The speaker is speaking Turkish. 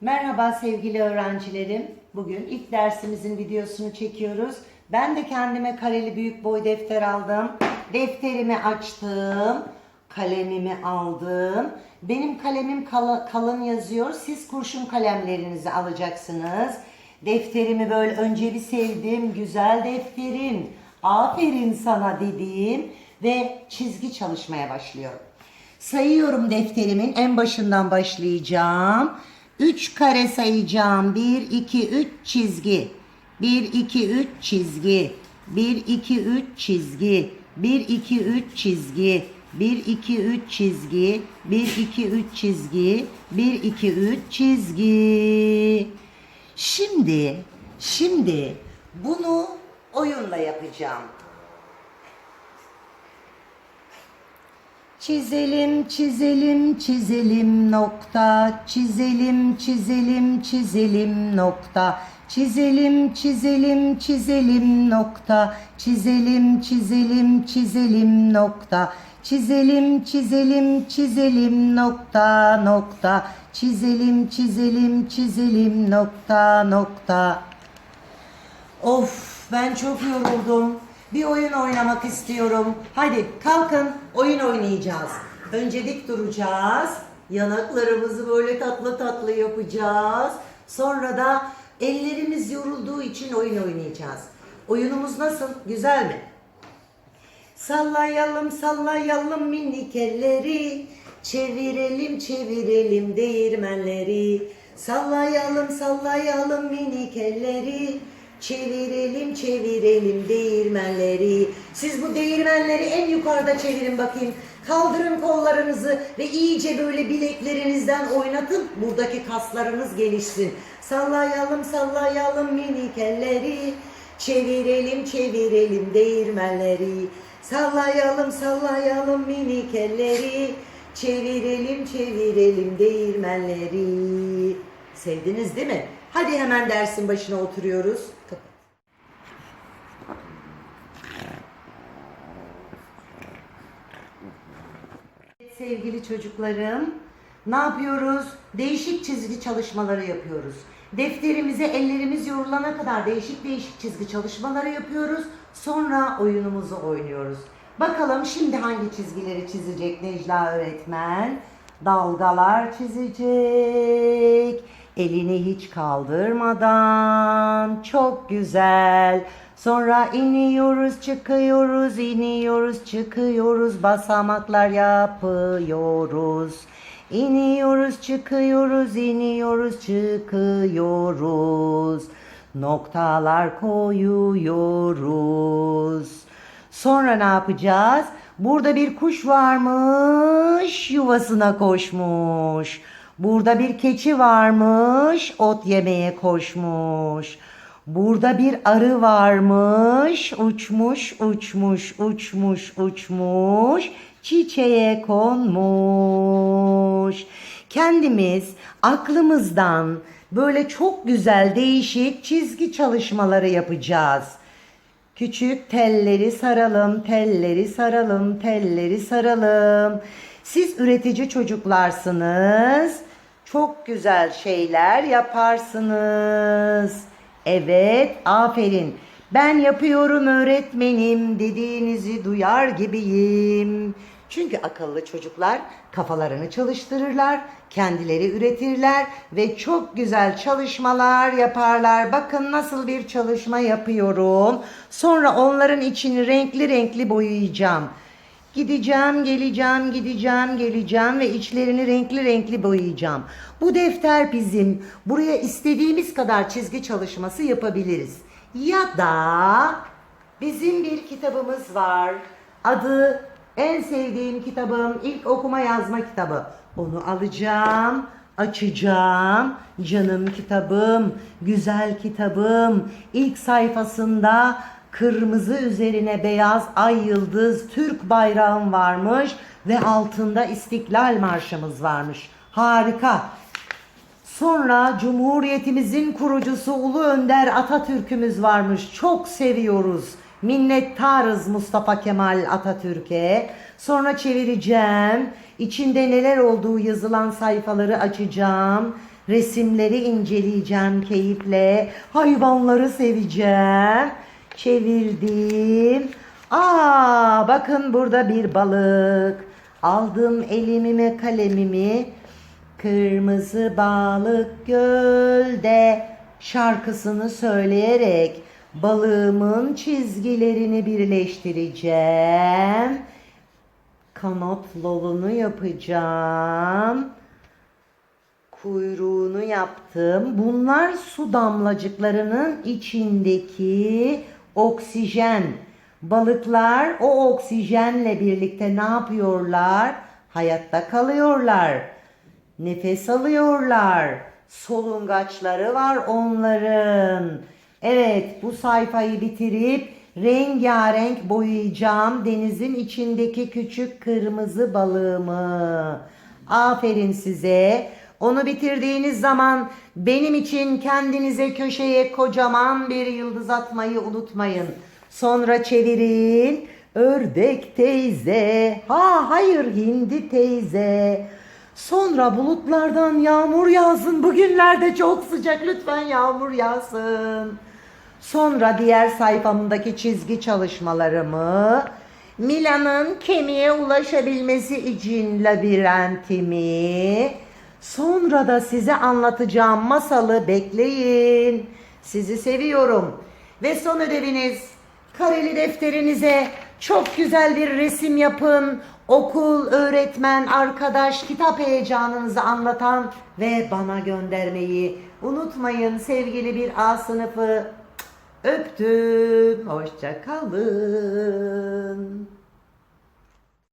Merhaba sevgili öğrencilerim. Bugün ilk dersimizin videosunu çekiyoruz. Ben de kendime kareli büyük boy defter aldım. Defterimi açtım. Kalemimi aldım. Benim kalemim kala- kalın yazıyor. Siz kurşun kalemlerinizi alacaksınız. Defterimi böyle önce bir sevdim. Güzel defterim. Aferin sana dediğim ve çizgi çalışmaya başlıyorum. Sayıyorum defterimin en başından başlayacağım. 3 kare sayacağım. 1 2 3 çizgi. 1 2 3 çizgi. 1 2 3 çizgi. 1 2 3 çizgi. 1 2 3 çizgi. 1 2 3 çizgi. 1 2 3 çizgi. Şimdi şimdi bunu oyunla yapacağım. Çizelim, çizelim, çizelim nokta. Çizelim, çizelim, çizelim nokta. Çizelim, çizelim, çizelim nokta. Çizelim, çizelim, çizelim nokta. Çizelim, çizelim, çizelim nokta nokta. Çizelim, çizelim, çizelim nokta nokta. Of ben çok yoruldum. Bir oyun oynamak istiyorum. Hadi kalkın oyun oynayacağız. Önce dik duracağız. Yanaklarımızı böyle tatlı tatlı yapacağız. Sonra da ellerimiz yorulduğu için oyun oynayacağız. Oyunumuz nasıl? Güzel mi? Sallayalım sallayalım minik elleri Çevirelim çevirelim değirmenleri Sallayalım sallayalım minik elleri Çevirelim çevirelim değirmenleri. Siz bu değirmenleri en yukarıda çevirin bakayım. Kaldırın kollarınızı ve iyice böyle bileklerinizden oynatın Buradaki kaslarınız gelişsin. Sallayalım sallayalım minik elleri. Çevirelim çevirelim değirmenleri. Sallayalım sallayalım minik elleri. Çevirelim çevirelim değirmenleri. Sevdiniz değil mi? Hadi hemen dersin başına oturuyoruz. Sevgili çocuklarım, ne yapıyoruz? Değişik çizgi çalışmaları yapıyoruz. Defterimize ellerimiz yorulana kadar değişik değişik çizgi çalışmaları yapıyoruz. Sonra oyunumuzu oynuyoruz. Bakalım şimdi hangi çizgileri çizecek Necla öğretmen? Dalgalar çizecek. Elini hiç kaldırmadan. Çok güzel. Sonra iniyoruz, çıkıyoruz, iniyoruz, çıkıyoruz, basamaklar yapıyoruz. İniyoruz, çıkıyoruz, iniyoruz, çıkıyoruz. Noktalar koyuyoruz. Sonra ne yapacağız? Burada bir kuş varmış, yuvasına koşmuş. Burada bir keçi varmış, ot yemeye koşmuş. Burada bir arı varmış, uçmuş, uçmuş, uçmuş, uçmuş, çiçeğe konmuş. Kendimiz aklımızdan böyle çok güzel değişik çizgi çalışmaları yapacağız. Küçük telleri saralım, telleri saralım, telleri saralım. Siz üretici çocuklarsınız. Çok güzel şeyler yaparsınız. Evet, aferin. Ben yapıyorum öğretmenim dediğinizi duyar gibiyim. Çünkü akıllı çocuklar kafalarını çalıştırırlar, kendileri üretirler ve çok güzel çalışmalar yaparlar. Bakın nasıl bir çalışma yapıyorum. Sonra onların içini renkli renkli boyayacağım. Gideceğim, geleceğim, gideceğim, geleceğim ve içlerini renkli renkli boyayacağım. Bu defter bizim. Buraya istediğimiz kadar çizgi çalışması yapabiliriz. Ya da bizim bir kitabımız var. Adı en sevdiğim kitabım, ilk okuma yazma kitabı. Onu alacağım, açacağım. Canım kitabım, güzel kitabım. İlk sayfasında kırmızı üzerine beyaz ay yıldız Türk bayrağım varmış ve altında İstiklal Marşımız varmış. Harika. Sonra Cumhuriyetimizin kurucusu Ulu Önder Atatürk'ümüz varmış. Çok seviyoruz. Minnettarız Mustafa Kemal Atatürk'e. Sonra çevireceğim. İçinde neler olduğu yazılan sayfaları açacağım. Resimleri inceleyeceğim keyifle. Hayvanları seveceğim. Çevirdim. Aa, bakın burada bir balık. Aldım elimime kalemimi. Kırmızı balık gölde şarkısını söyleyerek balığımın çizgilerini birleştireceğim. Kanat lolunu yapacağım. Kuyruğunu yaptım. Bunlar su damlacıklarının içindeki oksijen. Balıklar o oksijenle birlikte ne yapıyorlar? Hayatta kalıyorlar. Nefes alıyorlar. Solungaçları var onların. Evet bu sayfayı bitirip rengarenk boyayacağım denizin içindeki küçük kırmızı balığımı. Aferin size. Onu bitirdiğiniz zaman benim için kendinize köşeye kocaman bir yıldız atmayı unutmayın. Sonra çevirin. Ördek teyze. Ha hayır hindi teyze. Sonra bulutlardan yağmur yağsın. Bugünlerde çok sıcak lütfen yağmur yağsın. Sonra diğer sayfamdaki çizgi çalışmalarımı Mila'nın kemiğe ulaşabilmesi için labirentimi sonra da size anlatacağım masalı bekleyin. Sizi seviyorum. Ve son ödeviniz kareli defterinize çok güzel bir resim yapın. Okul, öğretmen, arkadaş, kitap heyecanınızı anlatan ve bana göndermeyi unutmayın sevgili bir A sınıfı. Öptüm. Hoşça kalın.